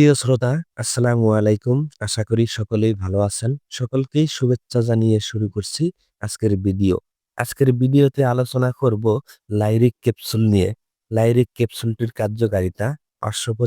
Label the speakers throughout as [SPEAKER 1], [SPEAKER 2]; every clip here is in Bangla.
[SPEAKER 1] প্রিয় শ্রোতা, আসসালামু আলাইকুম। আশা করি সকলেই ভালো আছেন। সকলকেই শুভেচ্ছা জানিয়ে শুরু করছি আজকের ভিডিও। আজকের ভিডিওতে আলোচনা করব লাইরিক ক্যাপসুল নিয়ে। লাইরিক ক্যাপসুলটির কার্যকারিতা পার্শ্ব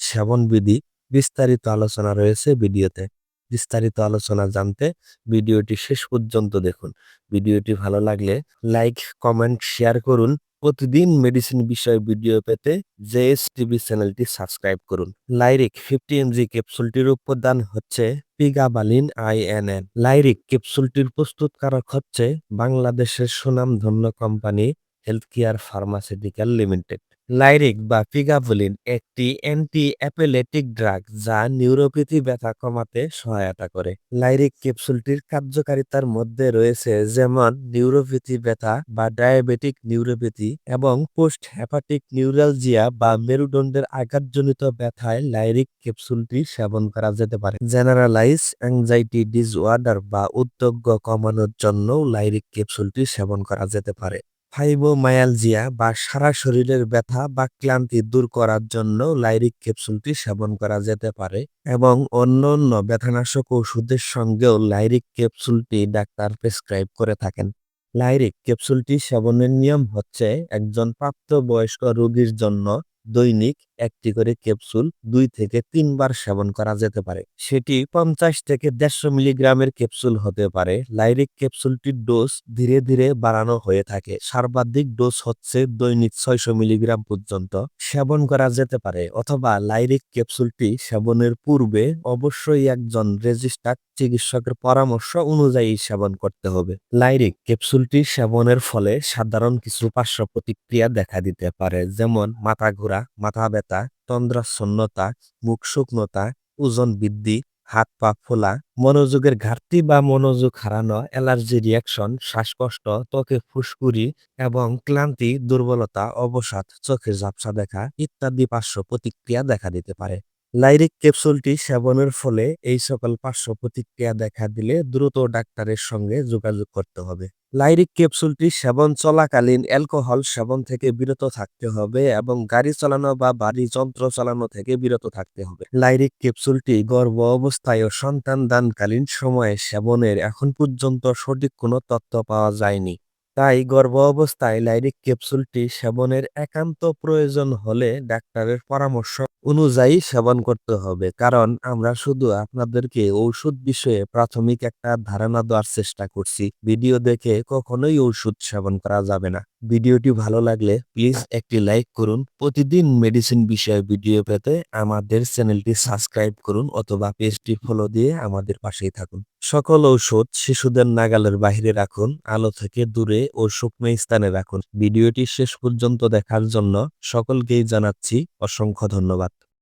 [SPEAKER 1] সেবন বিধি বিস্তারিত আলোচনা রয়েছে ভিডিওতে। বিস্তারিত আলোচনা জানতে ভিডিওটি শেষ পর্যন্ত দেখুন। ভিডিওটি ভালো লাগলে লাইক, কমেন্ট, শেয়ার করুন। প্রতিদিন মেডিসিন বিষয়ে ভিডিও পেতে জেএস টিভি চ্যানেলটি সাবস্ক্রাইব করুন। লাইরিক ফিফটি এমজি ক্যাপসুলটির উপাদান হচ্ছে পিগাবালিন আইএনএন লাইরিক ক্যাপসুলটির প্রস্তুতকারক হচ্ছে বাংলাদেশের সুনামধন্য company health care pharmaceutical limited. লাইরিক বা পিগাবলিন একটি অ্যান্টি অ্যাপেলেটিক ড্রাগ যা নিউরোপ্যাথি ব্যথা কমাতে সহায়তা করে। লাইরিক ক্যাপসুলটির কার্যকারিতার মধ্যে রয়েছে যেমন নিউরোপ্যাথি ব্যথা বা ডায়াবেটিক নিউরোপ্যাথি এবং পোস্ট হ্যাপাটিক নিউরালজিয়া বা মেরুদণ্ডের আঘাতজনিত ব্যথায় লাইরিক ক্যাপসুলটি সেবন করা যেতে পারে। জেনারেলাইজ অ্যাংজাইটি ডিসঅর্ডার বা উদ্যোগ কমানোর জন্য লাইরিক ক্যাপসুলটি সেবন করা যেতে পারে। ফাইবোমায়ালজিয়া বা সারা শরীরের ব্যথা বা ক্লান্তি দূর করার জন্য লাইরিক ক্যাপসুলটি সেবন করা যেতে পারে এবং অন্য অন্য ব্যথানাশক ওষুধের সঙ্গেও লাইরিক ক্যাপসুলটি ডাক্তার প্রেসক্রাইব করে থাকেন। লাইরিক ক্যাপসুলটি সেবনের নিয়ম হচ্ছে একজন প্রাপ্তবয়স্ক রোগীর জন্য দৈনিক একটি করে ক্যাপসুল দুই থেকে তিনবার সেবন করা যেতে পারে। সেটি পঞ্চাশ থেকে দেড়শো মিলিগ্রামের ক্যাপসুল হতে পারে। লাইরিক ক্যাপসুলটির ডোজ ধীরে ধীরে বাড়ানো হয়ে থাকে। সর্বাধিক ডোজ হচ্ছে দৈনিক ছয়শো মিলিগ্রাম পর্যন্ত সেবন করা যেতে পারে অথবা লাইরিক ক্যাপসুলটি সেবনের পূর্বে অবশ্যই একজন রেজিস্টার্ড চিকিৎসকের পরামর্শ অনুযায়ী সেবন করতে হবে। লাইরিক ক্যাপসুলটি সেবনের ফলে সাধারণ কিছু পার্শ্ব প্রতিক্রিয়া দেখা দিতে পারে, যেমন মাথা ঘোরা মাথা ব্যথা তন্দ্রাচ্ছন্নতা মুখ শুকনতা, ওজন বৃদ্ধি, হাত পা ফোলা, মনোযোগের ঘাটতি বা মনোযোগ হারানো, অ্যালার্জি রিয়াকশন শ্বাসকষ্ট, ত্বকে ফুসকুড়ি এবং ক্লান্তি, দুর্বলতা, অবসাদ, চোখে ঝাপসা দেখা ইত্যাদি পার্শ্ব প্রতিক্রিয়া দেখা দিতে পারে। লাইরিক ক্যাপসুলটি সেবনের ফলে এই সকল পার্শ্ব প্রতিক্রিয়া দেখা দিলে দ্রুত ডাক্তারের সঙ্গে যোগাযোগ করতে হবে। লাইরিক ক্যাপসুলটি সেবন চলাকালীন অ্যালকোহল সেবন থেকে বিরত থাকতে হবে এবং গাড়ি চালানো বা বাড়ি যন্ত্র চালানো থেকে বিরত থাকতে হবে। লাইরিক ক্যাপসুলটি গর্ভ অবস্থায় ও সন্তান দানকালীন সময়ে সেবনের এখন পর্যন্ত সঠিক কোনো তথ্য পাওয়া যায়নি। তাই গর্ভ অবস্থায় লাইরিক ক্যাপসুলটি সেবনের একান্ত প্রয়োজন হলে ডাক্তারের পরামর্শ অনুযায়ী সেবন করতে হবে। কারণ আমরা শুধু আপনাদেরকে ঔষধ বিষয়ে প্রাথমিক একটা ধারণা দেওয়ার চেষ্টা করছি। ভিডিও দেখে কখনোই ঔষধ সেবন করা যাবে না। ভিডিওটি ভালো লাগলে প্লিজ একটি লাইক করুন। প্রতিদিন মেডিসিন বিষয়ে ভিডিও পেতে আমাদের চ্যানেলটি সাবস্ক্রাইব করুন অথবা পেজটি ফলো দিয়ে আমাদের পাশেই থাকুন। সকল ঔষধ শিশুদের নাগালের বাহিরে রাখুন, আলো থেকে দূরে ও শুকনো স্থানে রাখুন। ভিডিওটি শেষ পর্যন্ত দেখার জন্য সকলকেই জানাচ্ছি অসংখ্য ধন্যবাদ।